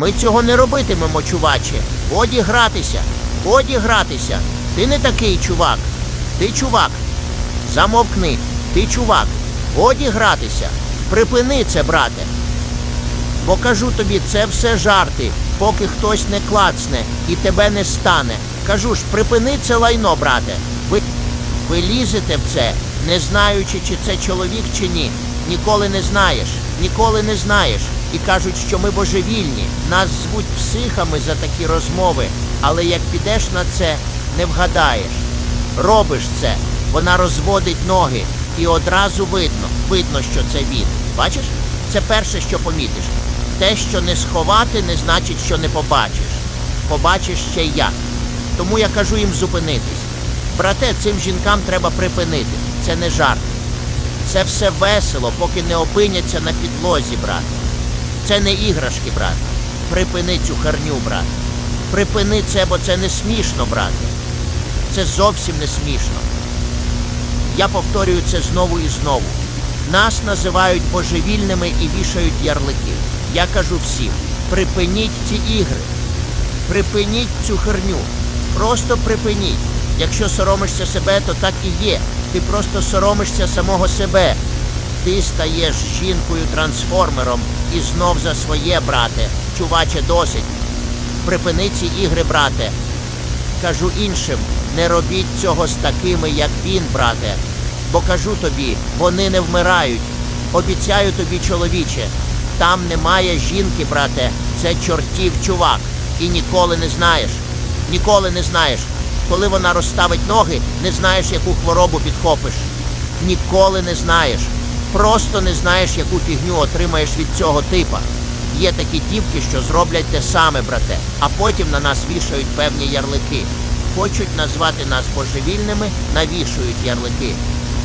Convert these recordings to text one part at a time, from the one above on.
Ми цього не робитимемо, чуваче. Годі гратися, годі гратися. Ти не такий чувак. Ти чувак. Замовкни. Ти чувак. Годі гратися. Припини це, брате. Бо кажу тобі, це все жарти, поки хтось не клацне і тебе не стане. Кажу ж, припини це лайно, брате. Ви, ви лізете в це, не знаючи, чи це чоловік чи ні. Ніколи не знаєш, ніколи не знаєш. І кажуть, що ми божевільні. Нас звуть психами за такі розмови. Але як підеш на це, не вгадаєш. Робиш це, вона розводить ноги, і одразу видно, видно, що це він. Бачиш? Це перше, що помітиш. Те, що не сховати, не значить, що не побачиш. Побачиш ще як. Тому я кажу їм зупинитись. Брате, цим жінкам треба припинити. Це не жарт. Це все весело, поки не опиняться на підлозі, брат. Це не іграшки, брат. Припини цю харню, брат. Припини це, бо це не смішно, брате. Це зовсім не смішно. Я повторюю це знову і знову. Нас називають божевільними і вішають ярлики. Я кажу всім: припиніть ці ігри, припиніть цю херню. Просто припиніть. Якщо соромишся себе, то так і є. Ти просто соромишся самого себе. Ти стаєш жінкою-трансформером і знов за своє, брате. Чуваче, досить. Припини ці ігри, брате. Кажу іншим, не робіть цього з такими, як він, брате. Бо кажу тобі, вони не вмирають. Обіцяю тобі, чоловіче, там немає жінки, брате, це чортів чувак. І ніколи не знаєш. Ніколи не знаєш. Коли вона розставить ноги, не знаєш, яку хворобу підхопиш. Ніколи не знаєш. Просто не знаєш, яку фігню отримаєш від цього типа. Є такі дівки, що зроблять те саме, брате, а потім на нас вішають певні ярлики. Хочуть назвати нас божевільними, навішують ярлики.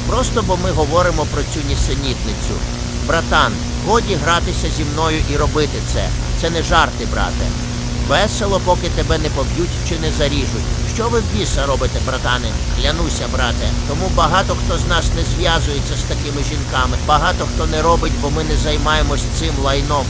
Просто бо ми говоримо про цю нісенітницю. Братан, годі гратися зі мною і робити це. Це не жарти, брате. Весело, поки тебе не поб'ють чи не заріжуть. Що ви в біса робите, братане? Клянуся, брате. Тому багато хто з нас не зв'язується з такими жінками. Багато хто не робить, бо ми не займаємось цим лайном.